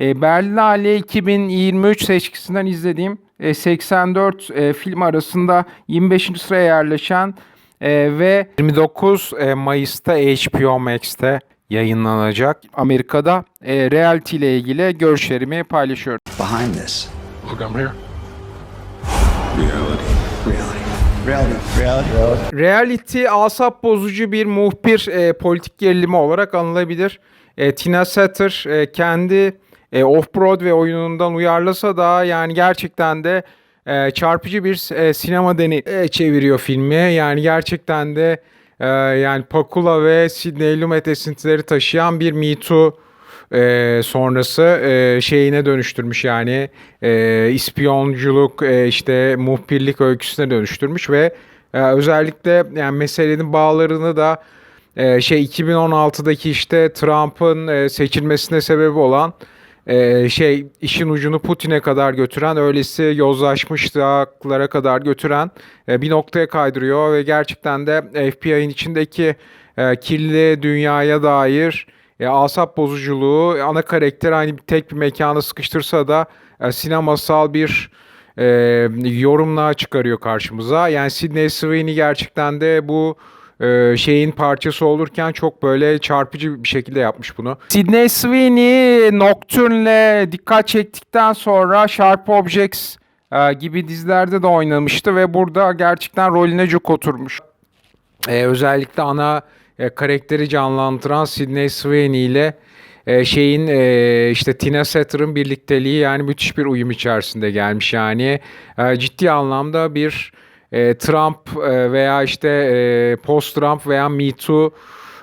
E, Berlinale 2023 seçkisinden izlediğim e, 84 e, film arasında 25. sıraya yerleşen e, ve 29 e, Mayıs'ta HBO Max'te yayınlanacak Amerika'da e, reality ile ilgili görüşlerimi paylaşıyorum. behind this. Look, I'm here. Reality. Reality. Reality. Reality asap bozucu bir muhbir e, politik gerilimi olarak anılabilir. E, Tina Satter e, kendi e, Off-Broadway oyunundan uyarlasa da yani gerçekten de e, çarpıcı bir e, sinema deneyimi e, çeviriyor filmi. Yani gerçekten de e, yani Pakula ve Sidney Lumet esintileri taşıyan bir Me Too e, sonrası e, şeyine dönüştürmüş yani e, ispiyonculuk e, işte muhbirlik öyküsüne dönüştürmüş ve e, özellikle yani meselenin bağlarını da e, şey 2016'daki işte Trump'ın e, seçilmesine sebep olan e, şey işin ucunu Putin'e kadar götüren öylesi yozlaşmışlıklara kadar götüren e, bir noktaya kaydırıyor ve gerçekten de FBI'nin içindeki e, kirli dünyaya dair e, asap bozuculuğu ana karakter aynı tek bir mekana sıkıştırsa da e, sinemasal bir e, yorumla çıkarıyor karşımıza. Yani Sidney Sweeney gerçekten de bu e, şeyin parçası olurken çok böyle çarpıcı bir şekilde yapmış bunu. Sidney Sweeney Nocturne'le dikkat çektikten sonra Sharp Objects e, gibi dizilerde de oynamıştı ve burada gerçekten rolüne çok oturmuş. Ee, özellikle ana e, karakteri canlandıran Sidney Sweeney ile e, şeyin e, işte Tina Satter'ın birlikteliği yani müthiş bir uyum içerisinde gelmiş yani E, ciddi anlamda bir e, Trump e, veya işte e, post Trump veya Me Too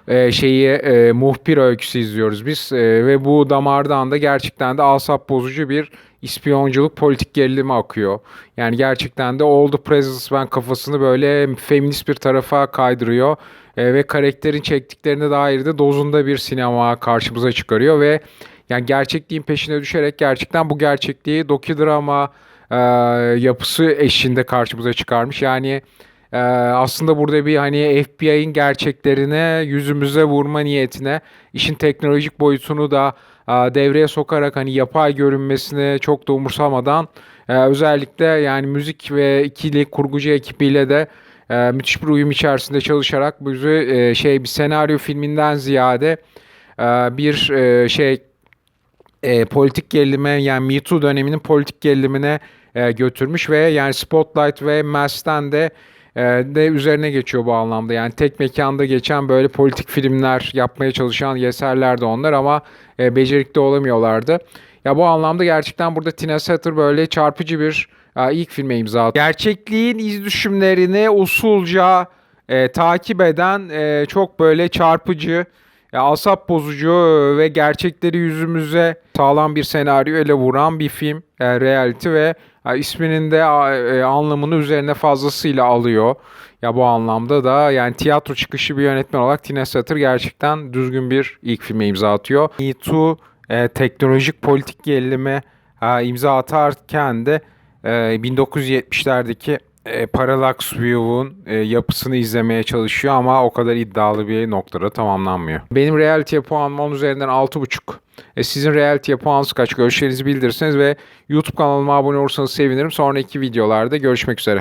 e, şeyi e, muhbir öyküsü izliyoruz biz. E, ve bu damardan da gerçekten de asap bozucu bir ispiyonculuk politik gerilimi akıyor. Yani gerçekten de All the Man kafasını böyle feminist bir tarafa kaydırıyor. E, ve karakterin çektiklerine dair de dozunda bir sinema karşımıza çıkarıyor. Ve yani gerçekliğin peşine düşerek gerçekten bu gerçekliği dokidrama e, yapısı eşinde karşımıza çıkarmış. Yani ee, aslında burada bir hani FBI'nin gerçeklerine yüzümüze vurma niyetine işin teknolojik boyutunu da e, devreye sokarak hani yapay görünmesini çok da umursamadan e, özellikle yani müzik ve ikili kurgucu ekibiyle de e, müthiş bir uyum içerisinde çalışarak bizi e, şey bir senaryo filminden ziyade e, bir e, şey e, politik gerilime yani Me Too döneminin politik gerilimine e, götürmüş ve yani Spotlight ve Mass'ten de e, de üzerine geçiyor bu anlamda. Yani tek mekanda geçen böyle politik filmler yapmaya çalışan eserler de onlar ama e, becerikli olamıyorlardı. Ya bu anlamda gerçekten burada Tina Satter böyle çarpıcı bir e, ilk filme imza attı. Gerçekliğin iz düşümlerini usulca e, takip eden e, çok böyle çarpıcı asap bozucu ve gerçekleri yüzümüze sağlam bir senaryo ele vuran bir film, yani reality ve ya isminin de e, anlamını üzerine fazlasıyla alıyor. Ya bu anlamda da yani tiyatro çıkışı bir yönetmen olarak Tina Satter gerçekten düzgün bir ilk filme imza atıyor. Me Too e, teknolojik politik gerilime e, imza atarken de e, 1970'lerdeki e, Parallax View'un e, yapısını izlemeye çalışıyor ama o kadar iddialı bir noktada tamamlanmıyor. Benim reality'ye puanım 10 üzerinden 6.5. E, sizin reality'ye puanınız kaç? Görüşlerinizi bildirirseniz ve YouTube kanalıma abone olursanız sevinirim. Sonraki videolarda görüşmek üzere.